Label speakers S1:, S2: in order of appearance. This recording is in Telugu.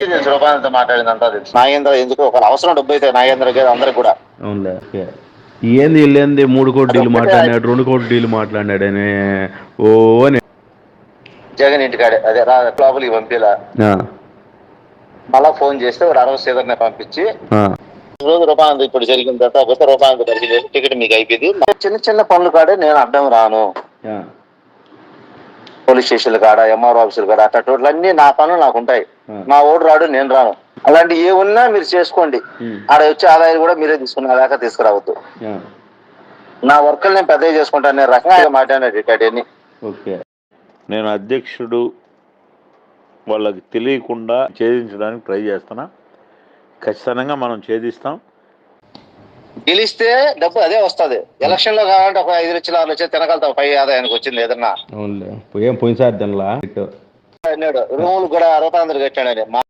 S1: తెలుసు రూపాయలతో మాట్లాడిందంతా తెలుసు నాగేంద్ర ఎందుకు ఒక అవసరం డబ్బు అయితే నాగేంద్రకి అందరికి కూడా
S2: అవునులే ఏంది వీళ్ళేంది మూడు కోటి డీలు మాట్లాడినాడు రెండు కోటి డీలు మాట్లాడినాడని ఓ అని
S1: జగన్ ఇంటికాడే అదే రా లోపలికి పంపిలా మళ్ళా ఫోన్ చేస్తే వాడు అరవై సీదర్ని పంపించి రోజు రూపాయలు ఇప్పుడు జరిగిన తర్వాత కొత్త రూపాయలు టికెట్ మీకు అయిపోయింది చిన్న చిన్న పనులు కాడే నేను అడ్డం రాను పోలీస్ స్టేషన్లు కాడ ఎంఆర్ ఆఫీసులు కాడ అట్టట్లు అన్ని నా పనులు నాకు ఉంటాయి.
S2: ఆ.
S1: మా ఓడు రాడు నేను రాను. అలాంటి ఏ ఉన్నా మీరు చేసుకోండి.
S2: ఉమ్,
S1: ఆడ వచ్చే ఆదాయాలు కూడా మీరే తీసుకున్న దాకా తీసుకురావద్దు. నా వర్కులు నేను పెద్దగా చేసుకుంటాను నేను రకంగా మాట్లాడినా రికార్డ్ అన్ని
S2: ఓకే.
S3: నేను అధ్యక్షుడు వాళ్ళకి తెలియకుండా ఛేదించడానికి ట్రై చేస్తున్నా. ఖచ్చితంగా మనం ఛేదిస్తాం.
S1: గెలిస్తే డబ్బు అదే వస్తది. ఎలక్షన్లో కావాలంటే ఒక ఐదు లక్షలు ఆరు లక్షలు తినగలుగుతాం పై ఆదాయానికి వచ్చింది ఏదన్నా.
S2: ఏం పోయినసారి
S1: అన్నాడు. రూములు కూడా అరవై వందలు కట్టాడని మా